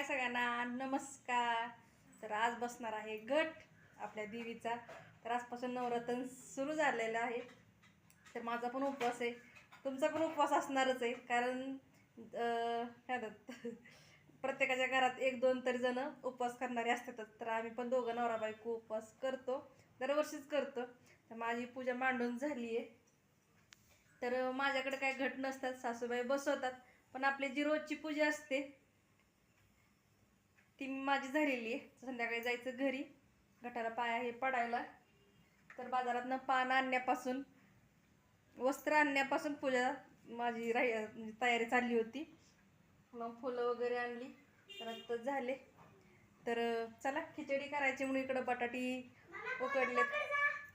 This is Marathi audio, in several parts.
हाय सगळ्यांना. नमस्कार. तर आज बसणार आहे गट आपल्या देवीचा. तर आजपासून नवरात्र सुरू झालेलं आहे. तर माझा पण उपवास आहे. तुमचा पण उपवास असणारच आहे. कारण काय प्रत्येकाच्या घरात एक दोन तरी जण उपवास करणारे असतातच. तर आम्ही पण दोघं नवरा बायको उपवास करतो. दरवर्षीच करतो. तर माझी पूजा मांडून झाली आहे तर माझ्याकडे काय घट नसतात. सासूबाई बसवतात. पण आपली जी रोजची पूजा असते ती माझी झालेली आहे. संध्याकाळी जायचं घरी. गटाला पाया हे पडायला. तर बाजारातनं पान आणण्यापासून वस्त्र आणण्यापासून पूजा माझी राही म्हणजे तयारी चालली होती. मग फुलं वगैरे आणली. तर आता झाले. तर चला खिचडी करायची म्हणून इकडं बटाटी उकडलेत.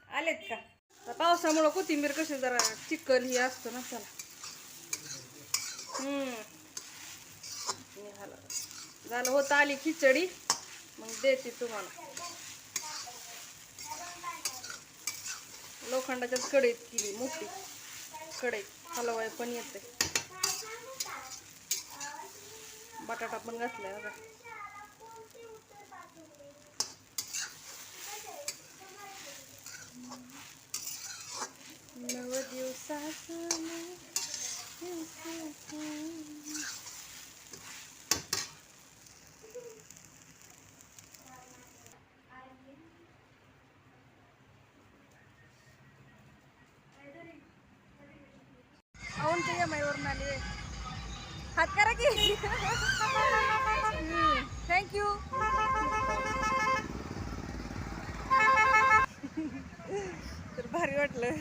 आलेत का? तर पावसामुळं कोथिंबीर कशी जरा चिकल ही असतं ना चला. हम्म. हे झालं झालं होतं आली खिचडी. मग देते तुम्हाला. लोखंडाच्याच कढईत केली मोठी कढईत. हलवाय पण येते. बटाटा पण घातलाय बघा. नव दिवसाचं औंधच्या एम आयवरून आले हात करा की. थँक्यू तर भारी वाटलं.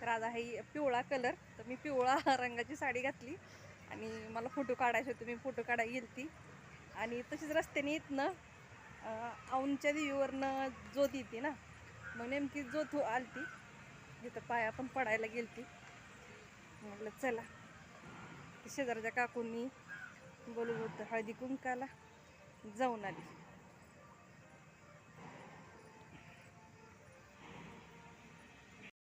तर आज आहे पिवळा कलर तर मी पिवळा रंगाची साडी घातली आणि मला फोटो काढायचे होते. मी फोटो काढायला ती आणि तशीच रस्त्याने येत ना औंधच्या देवीवरनं जोत येते ना मग नेमकी जोत आलती जिथं पाया पण पडायला गेलती. म्हटलं चला. शेजारच्या काकूंनी बोलवलं होतं हळदी कुंकाला जाऊन आली.